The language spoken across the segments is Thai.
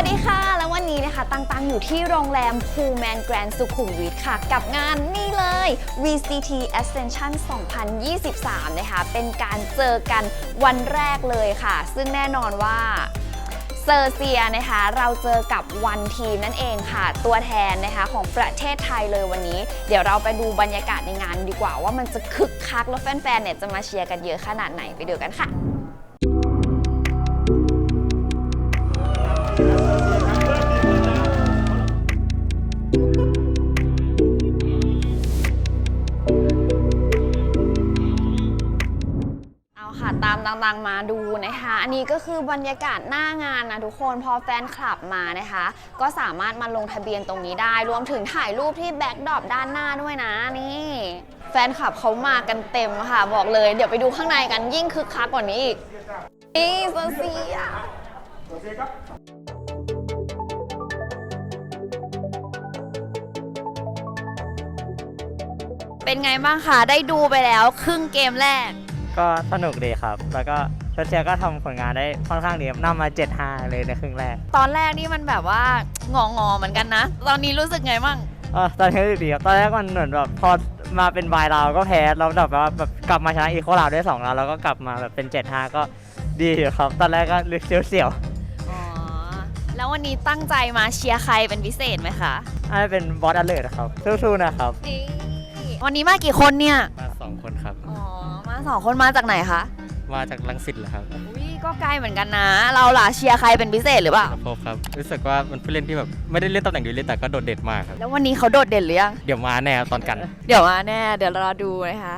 ตั้นะคะตังอยู่ที่โรงแรมพูแมนแกรนด์สุขุมวิทค่ะ กับงานนี่เลย VCT Ascension 2023 นะคะ เป็นการเจอกันวันแรกเลยค่ะ ซึ่งแน่นอนว่าเซอร์เซียนะคะเราเจอกับวันทีมนั่นเองค่ะ ตัวแทนนะคะของประเทศไทยเลยวันนี้ เดี๋ยวเราไปดูบรรยากาศในงานดีกว่าว่ามันจะคึกคักแล้วแฟนๆเนี่ยจะมาเชียร์กันเยอะขนาดไหนไปดูกันค่ะ ต่างๆมาดูนะคะ อันนี้ก็คือบรรยากาศหน้างานนะทุกคนพอแฟนคลับมานะคะ ก็สามารถมาลงทะเบียนตรงนี้ได้ รวมถึงถ่ายรูปที่แบ็คดรอปด้านหน้าด้วยนะนี่แฟนคลับเขามากันเต็มค่ะ บอกเลย เดี๋ยวไปดูข้างในกันยิ่งคึกคักกว่านี้อีกนี่โซเซียเป็นไงบ้างคะ ได้ดูไปแล้วครึ่งเกมแรก ก็สนุกดีครับ แล้วก็เชลเซียก็ทำผลงานได้ค่อนข้างดีครับนำมา7-5เลยในครึ่งแรกตอนแรกนี่มันแบบว่างองอๆเหมือนกันนะ ตอนนี้รู้สึกไงบ้าง เออตอนนี้รู้สึกดีครับตอนแรกมันเหมือนแบบพอมาเป็นบายเราก็แพ้เราแบบว่าแบบกลับมาชนะอีโคลาวได้2แล้วแล้วก็กลับมาแบบเป็น7-5ก็ดีอยู่ครับ ตอนแรกก็ลึกเสียวอ๋อ แล้ววันนี้ตั้งใจมาเชียร์ใครเป็นพิเศษไหมคะๆอันนี้เป็นบอสอัลเลอร์ครับสู้ๆนะครับ นี่วันนี้มากี่คนเนี่ย มาสองคนครับ อ๋อมาสองคนมาจากไหนคะมาจากลังสิตเหรอครับอุ้ยก็ไกลเหมือนกันนะ เราล่ะเชียร์ใครเป็นพิเศษหรือเปล่าพบครับ รู้สึกว่ามันผู้เล่นที่แบบไม่ได้เล่นตำแหน่งเดียวเล่นแต่ก็โดดเด่นมากครับ แล้ววันนี้เขาโดดเด่นหรือยังเดี๋ยวมาแน่ครับตอนกัน เดี๋ยวมาแน่เดี๋ยวรอดูนะคะ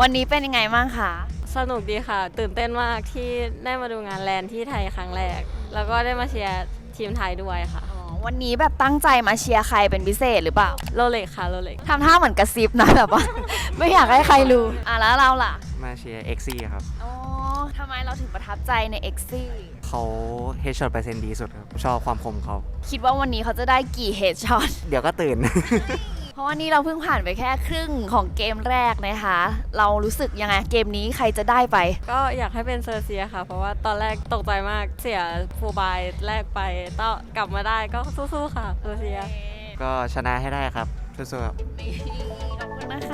วันนี้เป็นยังไงบ้างคะสนุกดีค่ะ ตื่นเต้นมากที่ได้มาดูงานแลนด์ที่ไทยครั้งแรก แล้วก็ได้มาเชียร์ทีมไทยด้วยค่ะอ๋อ วันนี้แบบตั้งใจมาเชียร์ใครเป็นพิเศษหรือเปล่าโรเล็กค่ะโรเล็กทำท่าเหมือนกระซิบนะแบบว่า ไม่อยากให้ใครรู้อะแล้วเราล่ะมาเชียร์เอ็กซี่ครับอ๋อทำไมเราถึงประทับใจใน x อเขาเฮดช็อตเปอร์เซ็นต์ดีสุดครับชอบความคมเขาคิดว่าวันนี้เขาจะได้กี่เฮดช็อตเดี๋ยวก็ตื่น เพราะว่านี่เราเพิ่งผ่านไปแค่ครึ่งของเกมแรกนะคะ เรารู้สึกยังไงเกมนี้ใครจะได้ไป ก็อยากให้เป็นเซอร์เซียค่ะ เพราะว่าตอนแรกตกใจมากเสียฟูลบายแรกไปต้องกลับมาได้ก็สู้ๆค่ะเซอร์เซีย ก็ชนะให้ได้ครับสู้ๆครับ ขอบคุณนะคะ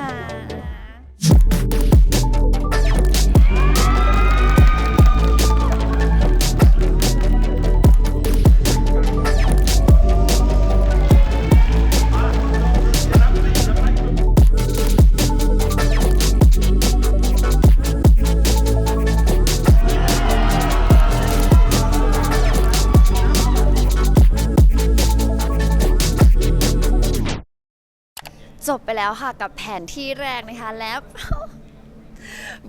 จบไปแล้วค่ะกับแผนที่แรกนะคะ แล้ว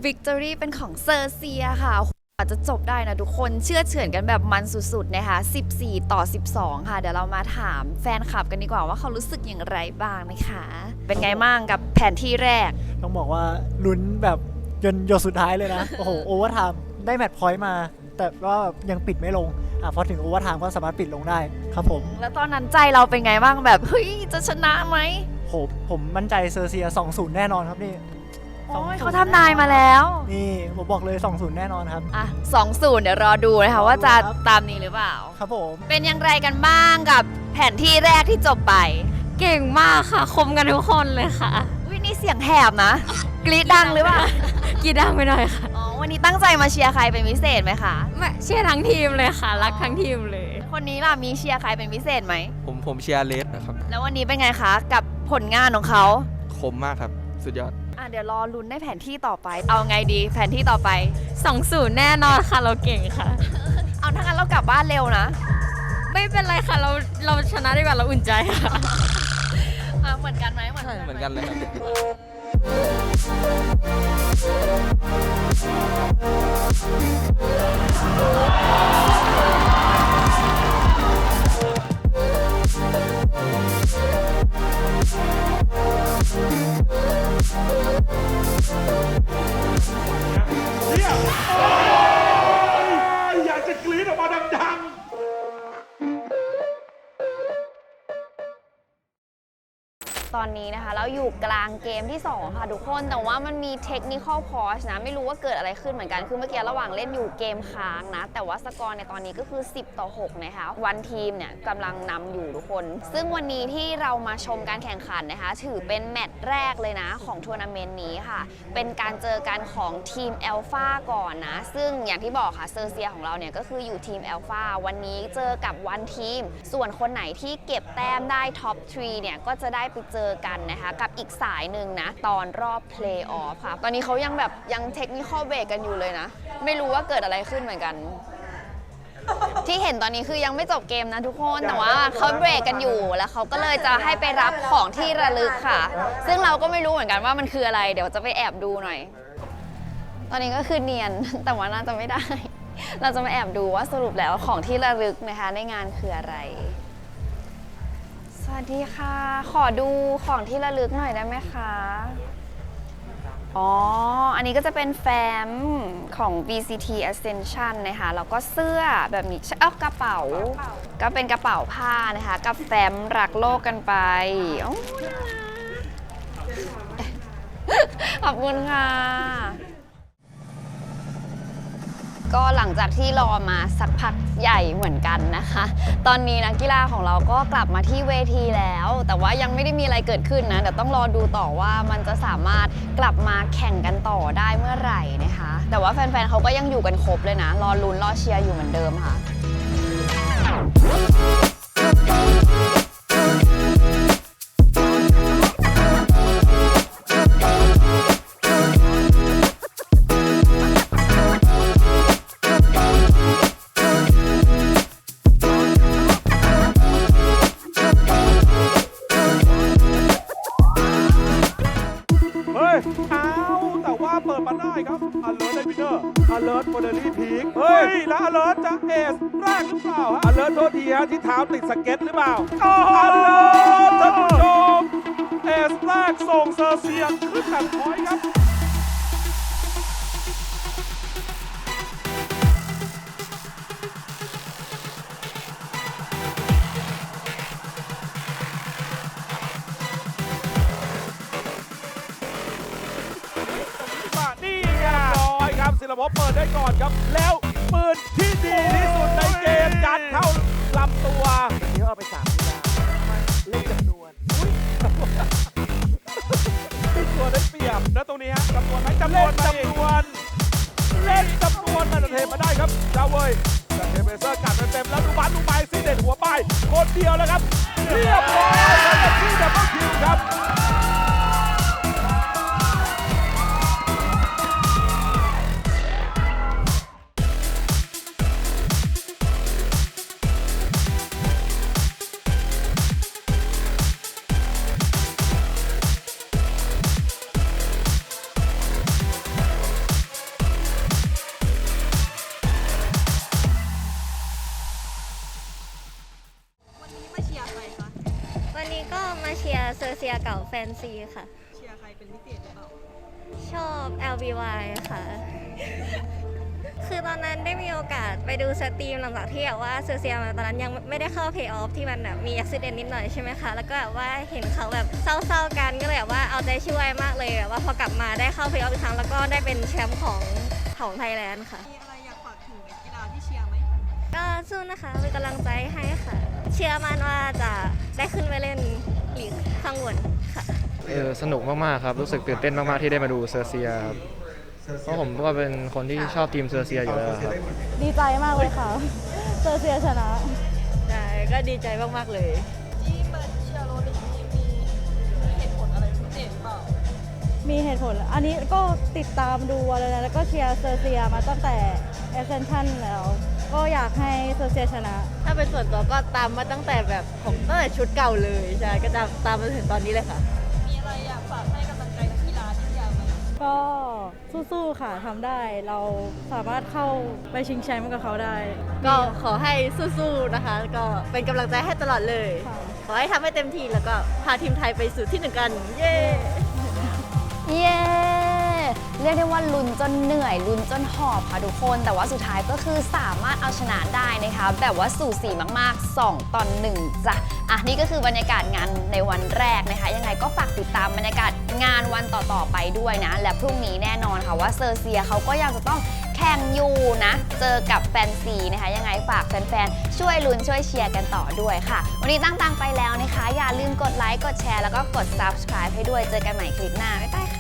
Victory เป็นของเซอร์เซียค่ะอาจจะจบได้นะทุกคนเชื่อเฉือนกันแบบมันสุดๆนะคะ 14 ต่อ 12 ค่ะ เดี๋ยวเรามาถามแฟนคลับกันดีกว่าว่าเขารู้สึกอย่างไรบ้างนะคะ เป็นไงบ้างกับแผนที่แรก ต้องบอกว่าลุ้นแบบจนหยดสุดท้ายเลยนะ โอ้โหโอเวอร์ไทม์ได้แมตช์พอยต์มา แต่ก็ยังปิดไม่ลงอะพอถึงโอเวอร์ไทม์ก็สามารถปิดลงได้ครับผม แล้วตอนนั้นใจเราเป็นไงบ้างแบบเฮ้ยจะชนะไหม โหผมมั่นใจเซอร์เซีย2-0 แน่นอนครับนี่โอ้ย2-0เขาทำนายมาแล้ว นี่ผมบอกเลย 2-0 แน่นอนครับ อะ2-0เดี๋ยวรอดูนะคะว่าจะครับตามนี้หรือเปล่า ครับผม เป็นอย่างไรกันบ้างกับแผนที่แรกที่จบไปเก่งมากค่ะ คมกันทุกคนเลยค่ะ วินี่เสียงแหบนะ กรีดดังหรือเปล่า กีดังไปหน่อยค่ะอ๋อ วันนี้ตั้งใจมาเชียร์ใครเป็นพิเศษไหมคะ ไม่เชียร์ทั้งทีมเลยค่ะ รักทั้งทีมเลย คนนี้ล่ะมีเชียร์ใครเป็นพิเศษไหม ผมผมเชียร์เลสนะครับ แล้ววันนี้เป็นไงคะ กับ ผลงานของเขาคมมากครับ สุดยอด อะเดี๋ยวรอลุ้นในแผนที่ต่อไป เอาไงดีแผนที่ต่อไป2-0แน่นอนค่ะเราเก่งค่ะ เอาถ้างั้นเรากลับบ้านเร็วนะไม่เป็นไรค่ะเราเราชนะดีกว่าเราอุ่นใจค่ะ อะเหมือนกันไหมเหมือนกันเหมือนกันเลยครับอ Thank you. นี้นะคะแล้วอยู่กลางเกมที่ 2 ค่ะทุกคนแต่ว่ามันมีเทคนิคอลพอชนะ ไม่รู้ว่าเกิดอะไรขึ้นเหมือนกัน คือเมื่อกี้ระหว่างเล่นอยู่เกมค้างนะ แต่ว่าสกอร์ในตอนนี้ก็คือ 10 ต่อ 6 นะคะ วันทีมเนี่ยกำลังนำอยู่ทุกคน ซึ่งวันนี้ที่เรามาชมการแข่งขันนะคะ ถือเป็นแมตช์แรกเลยนะของทัวร์นาเมนต์นี้ค่ะ เป็นการเจอกันของทีม a l p h a ก่อนนะ ซึ่งอย่างที่บอกค่ะเซอร์เซียของเราเนี่ยก็คืออยู่ทีม a l p h a วันนี้เจอกับวันทีม ส่วนคนไหนที่เก็บแต้มได้ท็อป3เนี่ยก็จะได้ไปเจอกันนะคะ กับอีกสายหนึ่งนะ ตอนรอบเพลย์ออฟค่ะ ตอนนี้เขายังแบบยังเทคนิคอลเบรกกันอยู่เลยนะ ไม่รู้ว่าเกิดอะไรขึ้นเหมือนกัน ที่เห็นตอนนี้คือยังไม่จบเกมนะทุกคน แต่ว่าเขาเบรกกันอยู่ แล้วเขาก็เลยจะให้ไปรับของที่ระลึกค่ะ ซึ่งเราก็ไม่รู้เหมือนกันว่ามันคืออะไร เดี๋ยวจะไปแอบดูหน่อย ตอนนี้ก็คือเนียน แต่ว่าน่าจะไม่ได้ เราจะมาแอบดูว่าสรุปแล้วของที่ระลึกนะคะ ในงานคืออะไร วัสดีค่ะ ขอดูของที่ระลึกหน่อยได้ไหมคะ อ๋อ อันนี้ก็จะเป็นแฟ้มของ VCT Ascension นะคะ แล้วก็เสื้อแบบนี้เอ้ากระเป๋า ก็เป็นกระเป๋าผ้านะคะ กับแฟ้มรักโลกกันไปโอ้ยน่ารักขอบคุณค่ะ ก็หลังจากที่รอมาสักพักใหญ่เหมือนกันนะคะ ตอนนี้นักกีฬาของเราก็กลับมาที่เวทีแล้ว แต่ว่ายังไม่ได้มีอะไรเกิดขึ้นนะเดี๋ยวต้องรอดูต่อว่ามันจะสามารถกลับมาแข่งกันต่อได้เมื่อไหร่นะคะ แต่ว่าแฟนๆเขาก็ยังอยู่กันครบเลยนะ รอลุ้นรอเชียร์อยู่เหมือนเดิมค่ะ อเล่าฮะ alert โทษทีฮะที่เท้าติดสเก็ตหรือเปล่า alert ท่านผู้ชมเอสแรกส่งเซอร์เซียขึ้นแตช์พอยครับนี่ไงร้อยครับศิลปภเปิดได้ก่อนครับแล้ว ปืนที่ดีที่สุดในเกมยัดเข้าลำตัวเดี๋ยวเอาไปสามกีฬาเล่นจำนวนเป็นตัวได้เปรียบนะตรงนี้ฮะจำนวนไหมจำนวนจำนวนเล่นจำนวนมาเทมาได้ครับดาวเวยจากเทเบเซอร์กัดเต็มๆแล้วดูบันดูไปซีเด็ดหัวไปคนเดียวแล้วครับเรียบร้อยแล้วก็ที่ดับเบิลคิวครับ แฟนซีค่ะ เชียร์ใครเป็นพิเศษหรือเปล่าชอบ LBY ค่ะ คือตอนนั้นได้มีโอกาสไปดูสตรีมหลังจากที่แบบว่าเซอร์เซียมาตอนนั้นยังไม่ได้เข้าเพย์ออฟที่มันแบบมีอุบิเหตุนิดหน่อยใช่ไหมคะ แล้วก็แบบว่าเห็นเขาแบบเศร้าๆกันก็เลยแบบว่าเอาใจช่วยมากเลยแบบว่าพอกลับมาได้เข้าเพย์ออฟอีกครั้งแล้วก็ได้เป็นแชมป์ของของไทยแลนด์ค่ะ มีอะไรอยากฝากถึงนักกีฬาที่เชียร์ไหมก็สู้นะคะเป็นกำลังใจให้ค่ะ เชื่อมั่นว่าจะได้ขึ้นไปเล่น ลีกข้างบนค่ะเออสนุกมากๆครับรู้สึกตื่นเต้นมากๆที่ได้มาดูเซอร์เซียครับเพราะผมก็เป็นคนที่ชอบทีมเซอร์เซียอยู่แล้วครับดีใจมากเลยค่ะ เซอร์เซียชนะ ใช่ก็ดีใจมาก ๆ เลย ที่มาเชียร์โรลิกนี่มีเหตุผลอะไรพิเศษหรือเปล่ามีเหตุผล อันนี้ก็ติดตามดูอะไรนะแล้วก็เชียร์เซอร์เซียมาตั้งแต่ Ascension แล้ว ก็อยากให้เซอร์เซียชนะถ้าเป็นส่วนตัวก็ตามมาตั้งแต่แบบผมตั้งแต่ชุดเก่าเลยใช่ ก็ตามตามมาถึงตอนนี้เลยค่ะ มีอะไรอยากฝากให้กำลังใจนักกีฬาที่เชียร์ไหมก็สู้ๆ ค่ะทำได้เราสามารถเข้าไปชิงแชมป์กับเขาได้ ก็ขอให้สู้ๆ นะคะ ก็เป็นกำลังใจให้ตลอดเลย ค่ะ ขอให้ทำให้เต็มที่แล้วก็พาทีมไทยไปสู่ที่หนึ่งกัน เย้ เย้ เรียกได้ว่าลุ้นจนเหนื่อยลุ้นจนหอบค่ะทุกคน แต่ว่าสุดท้ายก็คือสามารถเอาชนะได้นะคะแบบว่าสู่สีมากๆ 2ต่อ1จ้ะอะนี่ก็คือบรรยากาศงานในวันแรกนะคะ ยังไงก็ฝากติดตามบรรยากาศงานวันต่อๆไปด้วยนะ และพรุ่งนี้แน่นอนค่ะว่าเซอร์เซียเขาก็ยังจะต้องแข่งอยู่นะ เจอกับแฟนซีนะคะ ยังไงฝากแฟนๆ ช่วยลุ้นช่วยเชียร์กันต่อด้วยค่ะ วันนี้ตั้งตังไปแล้วนะคะ อย่าลืมกดไลค์กดแชร์แล้วก็กด subscribe ให้ด้วยเจอกันใหม่คลิปหน้าบ๊ายบาย